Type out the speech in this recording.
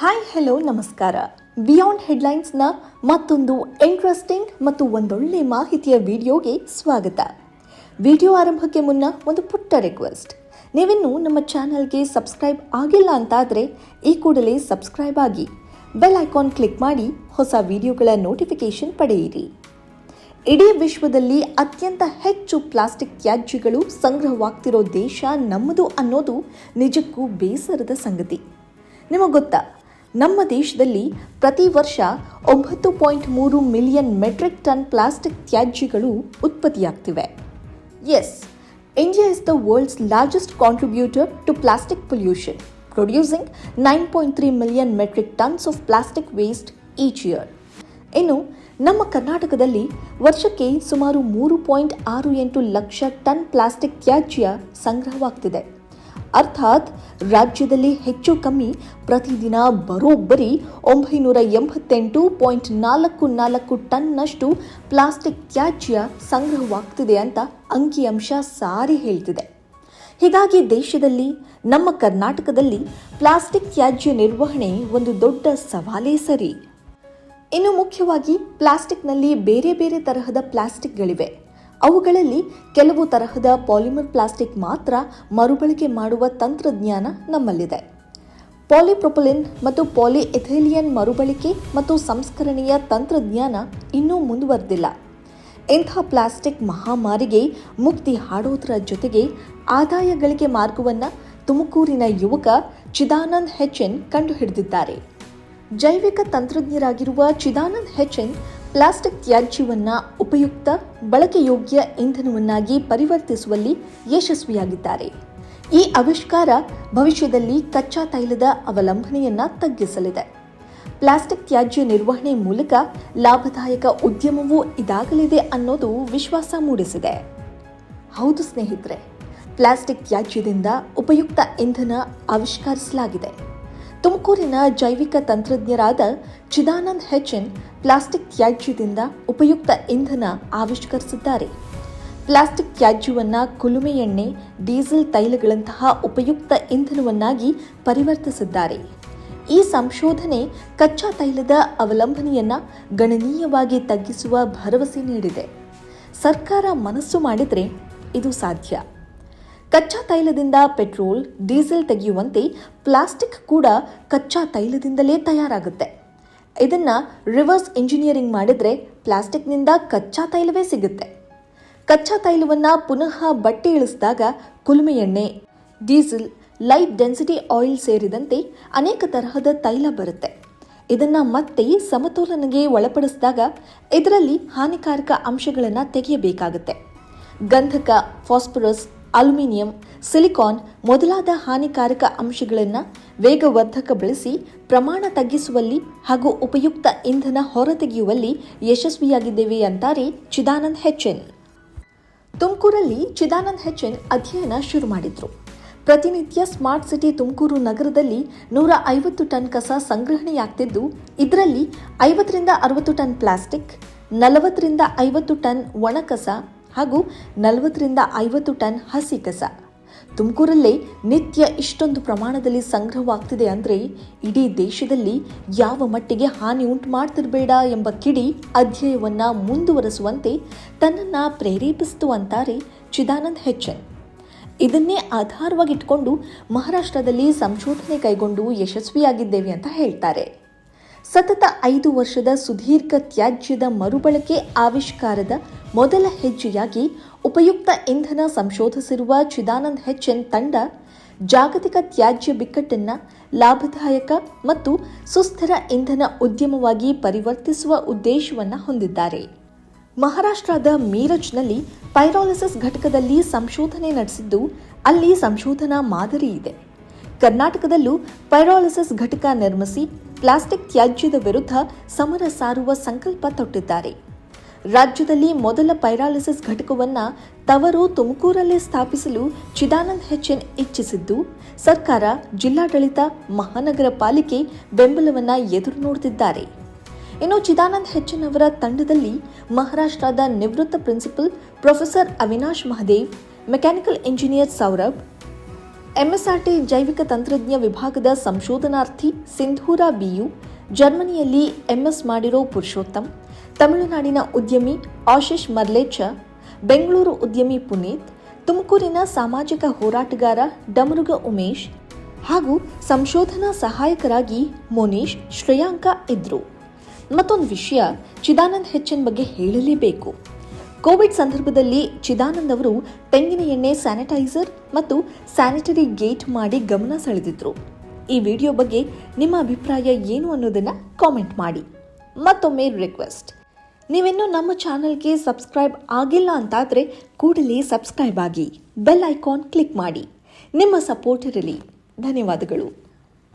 Hi hello ನಮಸ್ಕಾರ. Beyond ಹೆಡ್ಲೈನ್ಸ್ನ ಮತ್ತೊಂದು ಇಂಟ್ರೆಸ್ಟಿಂಗ್ ಮತ್ತು ಒಂದೊಳ್ಳೆ ಮಾಹಿತಿಯ ವಿಡಿಯೋಗೆ ಸ್ವಾಗತ. ವಿಡಿಯೋ ಆರಂಭಕ್ಕೆ ಮುನ್ನ ಒಂದು ಪುಟ್ಟ ರಿಕ್ವೆಸ್ಟ್ ನೀವಿನ್ನೂ ನಮ್ಮ ಚಾನಲ್ಗೆ ಸಬ್ಸ್ಕ್ರೈಬ್ ಆಗಿಲ್ಲ ಅಂತಾದರೆ ಈ ಕೂಡಲೇ ಸಬ್ಸ್ಕ್ರೈಬ್ ಆಗಿ ಬೆಲ್ ಐಕಾನ್ ಕ್ಲಿಕ್ ಮಾಡಿ ಹೊಸ ವಿಡಿಯೋಗಳ ನೋಟಿಫಿಕೇಶನ್ ಪಡೆಯಿರಿ. ಇಡೀ ವಿಶ್ವದಲ್ಲಿ ಅತ್ಯಂತ ಹೆಚ್ಚು ಪ್ಲಾಸ್ಟಿಕ್ ತ್ಯಾಜ್ಯಗಳು ಸಂಗ್ರಹವಾಗ್ತಿರೋ ದೇಶ ನಮ್ಮದು ಅನ್ನೋದು ನಿಜಕ್ಕೂ ಬೇಸರದ ಸಂಗತಿ. ನಿಮಗೆ ಗೊತ್ತಾ? ನಮ್ಮ ದೇಶದಲ್ಲಿ ಪ್ರತಿ ವರ್ಷ ಒಂಬತ್ತು ಪಾಯಿಂಟ್ ಮೂರು ಮಿಲಿಯನ್ ಮೆಟ್ರಿಕ್ ಟನ್ ಪ್ಲಾಸ್ಟಿಕ್ ತ್ಯಾಜ್ಯಗಳು ಉತ್ಪತ್ತಿಯಾಗ್ತಿವೆ. As India is the world's largest contributor to plastic pollution producing nine point three million metric tons of plastic waste each year ಇನ್ನು, ನಮ್ಮ ಕರ್ನಾಟಕದಲ್ಲಿ ವರ್ಷಕ್ಕೆ ಸುಮಾರು ಮೂರು ಪಾಯಿಂಟ್ ಆರು ಎಂಟು ಲಕ್ಷ ಟನ್ ಪ್ಲಾಸ್ಟಿಕ್ ತ್ಯಾಜ್ಯ ಸಂಗ್ರಹವಾಗ್ತಿದೆ. ಅರ್ಥಾತ್ ರಾಜ್ಯದಲ್ಲಿ ಹೆಚ್ಚು ಕಮ್ಮಿ ಪ್ರತಿದಿನ ಬರೋಬ್ಬರಿ ಒಂಬೈನೂರ ಎಂಬತ್ತೆಂಟು ಪಾಯಿಂಟ್ ನಾಲ್ಕು ನಾಲ್ಕು ಟನ್ನಷ್ಟು ಪ್ಲಾಸ್ಟಿಕ್ ತ್ಯಾಜ್ಯ ಸಂಗ್ರಹವಾಗ್ತಿದೆ ಅಂತ ಅಂಕಿಅಂಶ ಸಾರಿ ಹೇಳ್ತಿದೆ. ಹೀಗಾಗಿ ದೇಶದಲ್ಲಿ, ನಮ್ಮ ಕರ್ನಾಟಕದಲ್ಲಿ ಪ್ಲಾಸ್ಟಿಕ್ ತ್ಯಾಜ್ಯ ನಿರ್ವಹಣೆ ಒಂದು ದೊಡ್ಡ ಸವಾಲೇ ಸರಿ. ಇನ್ನು ಮುಖ್ಯವಾಗಿ ಪ್ಲಾಸ್ಟಿಕ್ನಲ್ಲಿ ಬೇರೆ ಬೇರೆ ತರಹದ ಪ್ಲಾಸ್ಟಿಕ್ಗಳಿವೆ. ಅವುಗಳಲ್ಲಿ ಕೆಲವು ತರಹದ ಪಾಲಿಮರ್ ಪ್ಲಾಸ್ಟಿಕ್ ಮಾತ್ರ ಮರುಬಳಕೆ ಮಾಡುವ ತಂತ್ರಜ್ಞಾನ ನಮ್ಮಲ್ಲಿದೆ. ಪಾಲಿಪ್ರೊಪಲಿನ್ ಮತ್ತು ಪಾಲಿಎಥೇಲಿಯನ್ ಮರುಬಳಕೆ ಮತ್ತು ಸಂಸ್ಕರಣೆಯ ತಂತ್ರಜ್ಞಾನ ಇನ್ನೂ ಮುಂದುವರೆದಿಲ್ಲ. ಇಂಥ ಪ್ಲಾಸ್ಟಿಕ್ ಮಹಾಮಾರಿಗೆ ಮುಕ್ತಿ ಹಾಡೋದರ ಜೊತೆಗೆ ಆದಾಯ ಗಳಿಕೆ ಮಾರ್ಗವನ್ನು ತುಮಕೂರಿನ ಯುವಕ ಚಿದಾನಂದ್ ಹೆಚ್ಎನ್ ಕಂಡುಹಿಡಿದಿದ್ದಾರೆ. ಜೈವಿಕ ತಂತ್ರಜ್ಞರಾಗಿರುವ ಚಿದಾನಂದ್ ಹೆಚ್ಎನ್ ಪ್ಲಾಸ್ಟಿಕ್ ತ್ಯಾಜ್ಯವನ್ನು ಉಪಯುಕ್ತ, ಬಳಕೆಯೋಗ್ಯ ಇಂಧನವನ್ನಾಗಿ ಪರಿವರ್ತಿಸುವಲ್ಲಿ ಯಶಸ್ವಿಯಾಗಿದ್ದಾರೆ. ಈ ಆವಿಷ್ಕಾರ ಭವಿಷ್ಯದಲ್ಲಿ ಕಚ್ಚಾ ತೈಲದ ಅವಲಂಬನೆಯನ್ನು ತಗ್ಗಿಸಲಿದೆ. ಪ್ಲಾಸ್ಟಿಕ್ ತ್ಯಾಜ್ಯ ನಿರ್ವಹಣೆ ಮೂಲಕ ಲಾಭದಾಯಕ ಉದ್ಯಮವೂ ಇದಾಗಲಿದೆ ಅನ್ನೋದು ವಿಶ್ವಾಸ ಮೂಡಿಸಿದೆ. ಹೌದು ಸ್ನೇಹಿತರೆ, ಪ್ಲಾಸ್ಟಿಕ್ ತ್ಯಾಜ್ಯದಿಂದ ಉಪಯುಕ್ತ ಇಂಧನ ಆವಿಷ್ಕರಿಸಲಾಗಿದೆ. ತುಮಕೂರಿನ ಜೈವಿಕ ತಂತ್ರಜ್ಞರಾದ ಚಿದಾನಂದ್ ಹೆಚ್ಎನ್ ಪ್ಲಾಸ್ಟಿಕ್ ತ್ಯಾಜ್ಯದಿಂದ ಉಪಯುಕ್ತ ಇಂಧನ ಆವಿಷ್ಕರಿಸಿದ್ದಾರೆ. ಪ್ಲಾಸ್ಟಿಕ್ ತ್ಯಾಜ್ಯವನ್ನು ಕುಲುಮೆ ಎಣ್ಣೆ, ಡೀಸೆಲ್ ತೈಲಗಳಂತಹ ಉಪಯುಕ್ತ ಇಂಧನವನ್ನಾಗಿ ಪರಿವರ್ತಿಸಿದ್ದಾರೆ. ಈ ಸಂಶೋಧನೆ ಕಚ್ಚಾ ತೈಲದ ಅವಲಂಬನೆಯನ್ನು ಗಣನೀಯವಾಗಿ ತಗ್ಗಿಸುವ ಭರವಸೆ ನೀಡಿದೆ. ಸರ್ಕಾರ ಮನಸ್ಸು ಮಾಡಿದರೆ ಇದು ಸಾಧ್ಯ. ಕಚ್ಚಾ ತೈಲದಿಂದ ಪೆಟ್ರೋಲ್, ಡೀಸೆಲ್ ತೆಗೆಯುವಂತೆ ಪ್ಲಾಸ್ಟಿಕ್ ಕೂಡ ಕಚ್ಚಾ ತೈಲದಿಂದಲೇ ತಯಾರಾಗುತ್ತೆ. ಇದನ್ನು ರಿವರ್ಸ್ ಇಂಜಿನಿಯರಿಂಗ್ ಮಾಡಿದರೆ ಪ್ಲಾಸ್ಟಿಕ್ನಿಂದ ಕಚ್ಚಾ ತೈಲವೇ ಸಿಗುತ್ತೆ. ಕಚ್ಚಾ ತೈಲವನ್ನು ಪುನಃ ಬಟ್ಟೆ ಇಳಿಸಿದಾಗ ಕುಲುಮೆ ಎಣ್ಣೆ, ಡೀಸೆಲ್, ಲೈಟ್ ಡೆನ್ಸಿಟಿ ಆಯಿಲ್ ಸೇರಿದಂತೆ ಅನೇಕ ತರಹದ ತೈಲ ಬರುತ್ತೆ. ಇದನ್ನು ಮತ್ತೆ ಸಮತೋಲನಗೆ ಒಳಪಡಿಸಿದಾಗ ಇದರಲ್ಲಿ ಹಾನಿಕಾರಕ ಅಂಶಗಳನ್ನು ತೆಗೆಯಬೇಕಾಗುತ್ತೆ. ಗಂಧಕ, ಫಾಸ್ಫರಸ್ ಅಲ್ಯೂಮಿನಿಯಂ, ಸಿಲಿಕಾನ್ ಮೊದಲಾದ ಹಾನಿಕಾರಕ ಅಂಶಗಳನ್ನು ವೇಗವರ್ಧಕ ಬಳಸಿ ಪ್ರಮಾಣ ತಗ್ಗಿಸುವಲ್ಲಿ ಹಾಗೂ ಉಪಯುಕ್ತ ಇಂಧನ ಹೊರತೆಗೆಯುವಲ್ಲಿ ಯಶಸ್ವಿಯಾಗಿದ್ದೇವೆ ಅಂತಾರೆ ಚಿದಾನಂದ್ ಹೆಚ್ಎನ್ ತುಮಕೂರಲ್ಲಿ ಚಿದಾನಂದ್ ಹೆಚ್ಎನ್ ಅಧ್ಯಯನ ಶುರು ಮಾಡಿದ್ರು. ಪ್ರತಿನಿತ್ಯ ಸ್ಮಾರ್ಟ್ ಸಿಟಿ ತುಮಕೂರು ನಗರದಲ್ಲಿ ನೂರ ಐವತ್ತು ಟನ್ ಕಸ ಸಂಗ್ರಹಣೆಯಾಗ್ತಿದ್ದು, ಇದರಲ್ಲಿ ಐವತ್ತರಿಂದ ಅರವತ್ತು ಟನ್ ಪ್ಲಾಸ್ಟಿಕ್, ನಲವತ್ತರಿಂದ ಐವತ್ತು ಟನ್ ಒಣ ಕಸ ಹಾಗೂ ನಲವತ್ತರಿಂದ ಐವತ್ತು ಟನ್ ಹಸಿ ಕಸ. ತುಮಕೂರಲ್ಲೇ ನಿತ್ಯ ಇಷ್ಟೊಂದು ಪ್ರಮಾಣದಲ್ಲಿ ಸಂಗ್ರಹವಾಗ್ತಿದೆ ಅಂದರೆ ಇಡೀ ದೇಶದಲ್ಲಿ ಯಾವ ಮಟ್ಟಿಗೆ ಹಾನಿ ಉಂಟು ಮಾಡ್ತಿರಬೇಡ ಎಂಬ ಕಿಡಿ ಅಧ್ಯಯವನ್ನು ಮುಂದುವರೆಸುವಂತೆ ತನ್ನನ್ನು ಪ್ರೇರೇಪಿಸಿತು ಅಂತಾರೆ ಚಿದಾನಂದ್ ಹೆಚ್ಎನ್ ಇದನ್ನೇ ಆಧಾರವಾಗಿಟ್ಕೊಂಡು ಮಹಾರಾಷ್ಟ್ರದಲ್ಲಿ ಸಂಶೋಧನೆ ಕೈಗೊಂಡು ಯಶಸ್ವಿಯಾಗಿದ್ದೇವೆ ಅಂತ ಹೇಳ್ತಾರೆ. ಸತತ ಐದು ವರ್ಷದ ಸುದೀರ್ಘ ತ್ಯಾಜ್ಯದ ಮರುಬಳಕೆ ಆವಿಷ್ಕಾರದ ಮೊದಲ ಹೆಜ್ಜೆಯಾಗಿ ಉಪಯುಕ್ತ ಇಂಧನ ಸಂಶೋಧಿಸಿರುವ ಚಿದಾನಂದ್ ಹೆಚ್ಎನ್ ತಂಡ ಜಾಗತಿಕ ತ್ಯಾಜ್ಯ ಬಿಕ್ಕಟ್ಟನ್ನು ಲಾಭದಾಯಕ ಮತ್ತು ಸುಸ್ಥಿರ ಇಂಧನ ಉದ್ಯಮವಾಗಿ ಪರಿವರ್ತಿಸುವ ಉದ್ದೇಶವನ್ನು ಹೊಂದಿದ್ದಾರೆ. ಮಹಾರಾಷ್ಟ್ರದ ಮೀರಜ್ನಲ್ಲಿ ಪೈರಾಲಿಸಿಸ್ ಘಟಕದಲ್ಲಿ ಸಂಶೋಧನೆ ನಡೆಸಿದ್ದು ಅಲ್ಲಿ ಸಂಶೋಧನಾ ಮಾದರಿ ಇದೆ. ಕರ್ನಾಟಕದಲ್ಲೂ ಪೈರಾಲಿಸಿಸ್ ಘಟಕ ನಿರ್ಮಿಸಿ ಪ್ಲಾಸ್ಟಿಕ್ ತ್ಯಾಜ್ಯದ ವಿರುದ್ಧ ಸಮರ ಸಾರುವ ಸಂಕಲ್ಪ ತೊಟ್ಟಿದ್ದಾರೆ. ರಾಜ್ಯದಲ್ಲಿ ಮೊದಲ ಪೈರಾಲಿಸಿಸ್ ಘಟಕವನ್ನು ತವರು ತುಮಕೂರಲ್ಲೇ ಸ್ಥಾಪಿಸಲು ಚಿದಾನಂದ್ ಹೆಚ್ಎನ್ ಇಚ್ಛಿಸಿದ್ದು, ಸರ್ಕಾರ ಜಿಲ್ಲಾಡಳಿತ ಮಹಾನಗರ ಪಾಲಿಕೆ ಬೆಂಬಲವನ್ನು ಎದುರು ನೋಡುತ್ತಿದ್ದಾರೆ ಇನ್ನು ಚಿದಾನಂದ್ ಹೆಚ್ಎನ್ ಅವರ ತಂಡದಲ್ಲಿ ಮಹಾರಾಷ್ಟ್ರದ ನಿವೃತ್ತ principal professor Avinash Mahadev, mechanical engineer Saurabh MSRT ಜೈವಿಕ ತಂತ್ರಜ್ಞ ವಿಭಾಗದ ಸಂಶೋಧನಾರ್ಥಿ ಸಿಂಧೂರ ಬಿಯು ಜರ್ಮನಿಯಲ್ಲಿ ಎಂಎಸ್ ಮಾಡಿರೋ ಪುರುಷೋತ್ತಮ್, ತಮಿಳುನಾಡಿನ ಉದ್ಯಮಿ ಆಶಿಶ್ ಮರ್ಲೇಚ, ಬೆಂಗಳೂರು ಉದ್ಯಮಿ ಪುನೀತ್, ತುಮಕೂರಿನ ಸಾಮಾಜಿಕ ಹೋರಾಟಗಾರ ಡಮರುಗ ಉಮೇಶ್ ಹಾಗೂ ಸಂಶೋಧನಾ ಸಹಾಯಕರಾಗಿ ಮೋನೀಶ್ ಶ್ರೇಯಾಂಕ ಇದ್ರು. ಮತ್ತೊಂದು ವಿಷಯ ಚಿದಾನಂದ್ ಹೆಚ್ಚನ್ ಬಗ್ಗೆ ಹೇಳಲೇಬೇಕು. ಕೋವಿಡ್ ಸಂದರ್ಭದಲ್ಲಿ ಚಿದಾನಂದ್ ಅವರು ತೆಂಗಿನ ಎಣ್ಣೆ ಸ್ಯಾನಿಟೈಸರ್ ಮತ್ತು ಸ್ಯಾನಿಟರಿ ಗೇಟ್ ಮಾಡಿ ಗಮನ ಸೆಳೆದಿದ್ರು. ಈ ವಿಡಿಯೋ ಬಗ್ಗೆ ನಿಮ್ಮ ಅಭಿಪ್ರಾಯ ಏನು ಅನ್ನೋದನ್ನ ಕಾಮೆಂಟ್ ಮಾಡಿ. ಮತ್ತೊಮ್ಮೆ ರಿಕ್ವೆಸ್ಟ್. ನೀವಿನ್ನೂ ನಮ್ಮ ಚಾನಲ್ಗೆ ಸಬ್ಸ್ಕ್ರೈಬ್ ಆಗಿಲ್ಲ ಅಂತಾದರೆ ಕೂಡಲೇ ಸಬ್ಸ್ಕ್ರೈಬ್ ಆಗಿ, ಬೆಲ್ ಐಕಾನ್ ಕ್ಲಿಕ್ ಮಾಡಿ. ನಿಮ್ಮ ಸಪೋರ್ಟ್ ಇರಲಿ. ಧನ್ಯವಾದಗಳು.